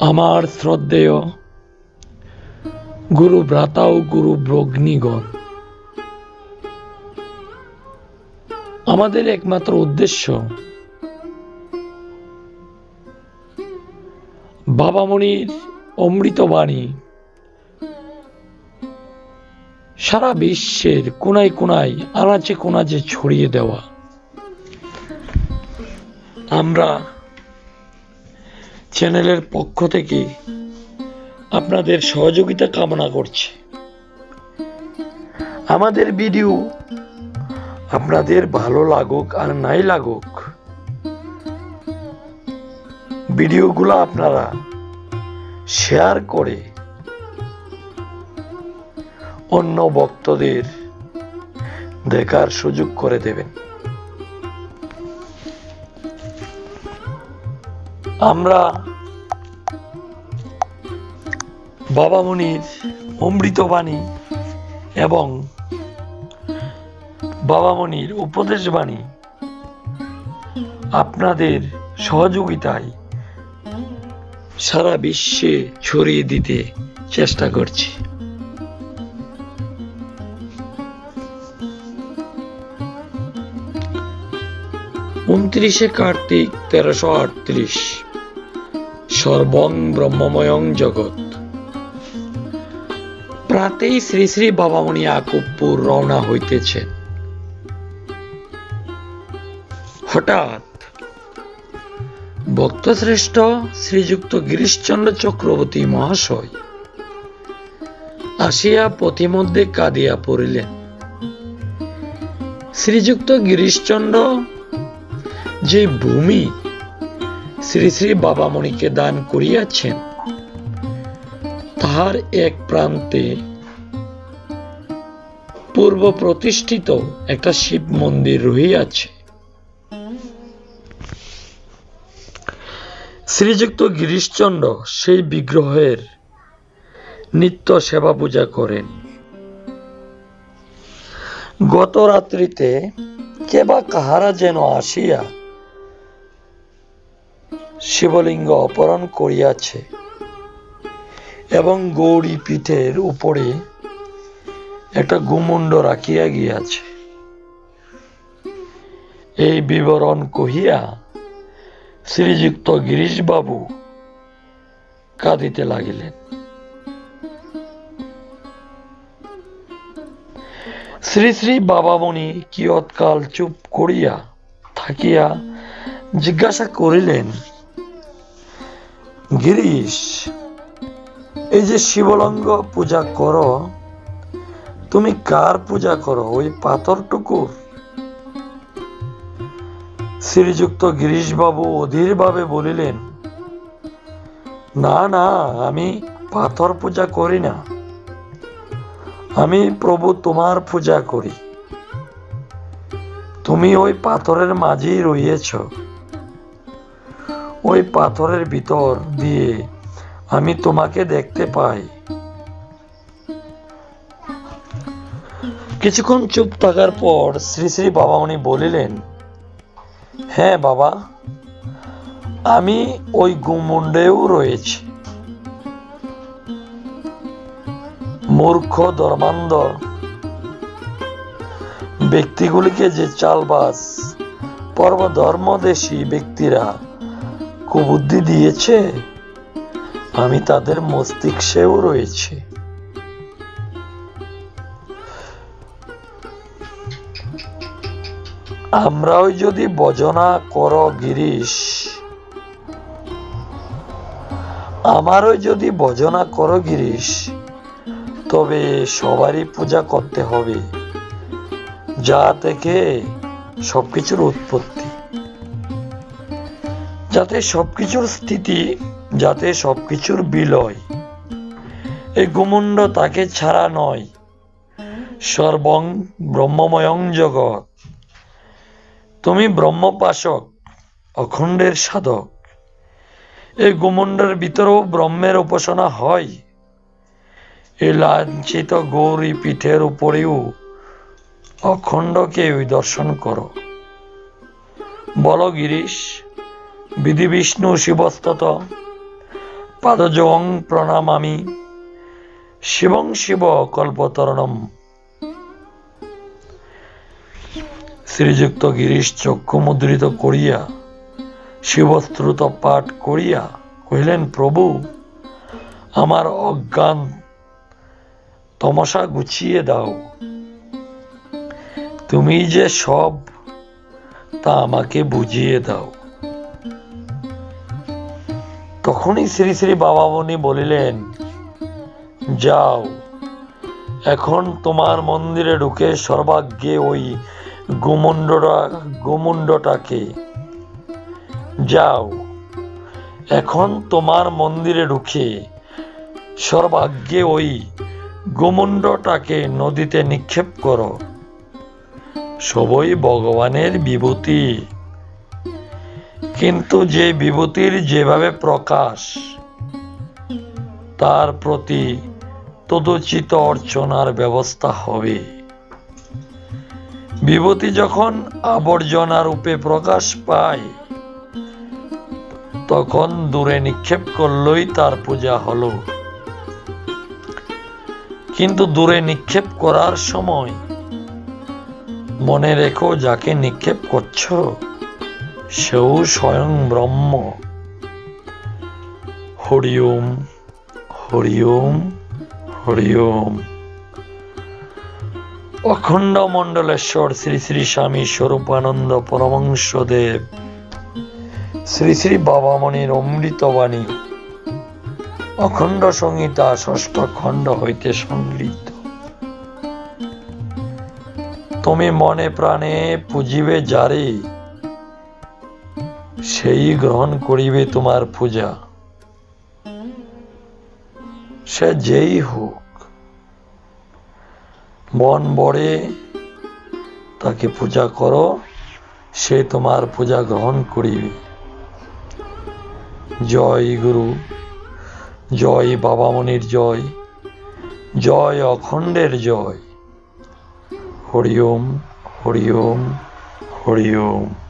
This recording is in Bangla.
আমার শ্রদ্ধেয় গুরু ভ্রাতা ও গুরু ভগ্নীগণ। আমাদের একমাত্র উদ্দেশ্য বাবামণির অমৃতবাণী সারা বিশ্বের কোনায় কোনায়, আনাচে কোনাচে ছড়িয়ে দেওয়া। আমরা চ্যানেলের পক্ষ থেকে আপনাদের সহযোগিতা কামনা করছি। আমাদের ভিডিও আপনাদের ভালো লাগুক আর নাই লাগুক, ভিডিওগুলো আপনারা শেয়ার করে অন্য ভক্তদের দেখার সুযোগ করে দেবেন। আমরা বাবামণির অমৃতবাণী এবং বাবামণির উপদেশবাণী আপনাদের সহযোগিতায় সারা বিশ্বে ছড়িয়ে দিতে চেষ্টা করছি। উনত্রিশে কার্তিক তেরোশো আটত্রিশ। সর্বং ব্রহ্মময়ং জগৎ। প্রাতেই শ্রী শ্রী বাবামণি আকুবপুর রওনা হইতেছেন। হঠাৎ ভক্তশ্রেষ্ঠ শ্রীযুক্ত গিরিশচন্দ্র চক্রবর্তী মহাশয় আসিয়া পথিমধ্যে কাঁদিয়া পড়িলেন। শ্রীযুক্ত গিরিশচন্দ্র, যে ভূমি শ্রী শ্রী বাবামণিকে দান করিয়াছেন। তাহার এক প্রান্তে পূর্ব প্রতিষ্ঠিত একটা শিব মন্দির রহিয়াছে। শ্রীযুক্ত গিরিশচন্দ্র সেই বিগ্রহের নিত্য সেবা পূজা করেন। গত রাত্রিতে কে বা কাহারা যেন আসিয়া শিবলিঙ্গ অপহরণ করিয়াছে এবং গৌরী পীঠের উপরে একটা গুমুণ্ড রাখিয়া গিয়াছে। এই বিবরণ কহিয়া শ্রীযুক্ত গিরিশবাবু কাঁদিতে লাগিলেন। শ্রী শ্রী বাবামণি কিয়ৎকাল চুপ করিয়া থাকিয়া জিজ্ঞাসা করিলেন গিরিশ, এই যে শিবলঙ্গ পূজা করো, তুমি কার পূজা করো? ওই পাথরটুকুর? শ্রীযুক্ত গিরিশবাবু অধীরভাবে বলিলেন, না না, আমি পাথর পূজা করি না। আমি প্রভু তোমার পূজা করি। তুমি ওই পাথরের মাঝেই রইয়েছ ওই পাথরের ভিতর দিয়ে আমি তোমাকে দেখতে পাই। কিছুক্ষণ চুপ থাকার পর শ্রী শ্রী বাবামণি বলিলেন হ্যাঁ বাবা, আমি ওই গুমুন্ডেও রয়েছি। মূর্খ ধর্মান্ধ ব্যক্তিগুলিকে যে চালবাস পর্ব ধর্মদেশী ব্যক্তিরা কুবুদ্ধি দিয়েছে, আমি তাদের মস্তিষ্কেও রয়েছে। আমরাও যদি বজনা কর গিরিশ, আমারও যদি ভজনা করো গিরিশ, তবে সবারই পূজা করতে হবে, যা থেকে সবকিছুর উৎপত্তি। যাতে সবকিছুর স্থিতি, যাতে সবকিছুর বিলয়। এই গুমুণ্ড তাকে ছাড়া নয়। সর্বং ব্রহ্মময়ং জগৎ। তুমি ব্রহ্মপাশক, অখণ্ডের সাধক। এই গুমুণ্ডের ভিতরেও ব্রহ্মের উপাসনা হয়। এই লাঞ্ছিত গৌরী পীঠের উপরেও অখণ্ডকে দর্শন করো। বল গিরিশ বিধি বিষ্ণু শিবস্তত। পাদজং প্রণামামি। শিবং শিব কল্পতরণম। শ্রীযুক্ত গিরিশ চক্ষু মুদ্রিত করিয়া, শিবস্ত্রুত পাঠ করিয়া কহিলেন, প্রভু, আমার অজ্ঞান তমসা গুছিয়ে দাও। তুমি যে সব তা আমাকে বুঝিয়ে দাও। তখনই শ্রী শ্রী বাবা মনি বলিলেন, যাও, এখন তোমার মন্দিরে ঢুকে সর্বাগ্যে ওই গুমুণ্ডটা, গুমুণ্ডটাকে যাও। এখন তোমার মন্দিরে ঢুকে সর্বাগ্যে ওই গুমুণ্ডটাকে নদীতে নিক্ষেপ করো। সবই ভগবানের বিভূতি। কিন্তু যে বিভূতির যেভাবে প্রকাশ, তার প্রতি তদুচিত অর্চনার ব্যবস্থা হবে। বিভূতি যখন আবর্জনা রূপে প্রকাশ পায়, তখন দূরে নিক্ষেপ করলেই তার পূজা হলো। কিন্তু দূরে নিক্ষেপ করার সময় মনে রেখো যাকে নিক্ষেপ করছ সেও স্বয়ং ব্রহ্ম। হরি ওম হরি ওম হরি ওম অখণ্ড মণ্ডলেশ্বর শ্রী শ্রী স্বামী স্বরূপানন্দ পরমংসদেব শ্রী শ্রী বাবামণির অমৃতবাণী। অখণ্ড সংহিতা ষষ্ঠ খণ্ড হইতে সংগৃহীত। তুমি মনে প্রাণে পুজিবে যারে সেই গ্রহণ করিবে তোমার পূজা। সে যেই হোক, মন বড়ে তাকে পূজা করো, সে তোমার পূজা গ্রহণ করিবে। জয় গুরু, জয় বাবামণির জয় জয় অখণ্ডের জয়। হরি ওম হরি ওম হরি ওম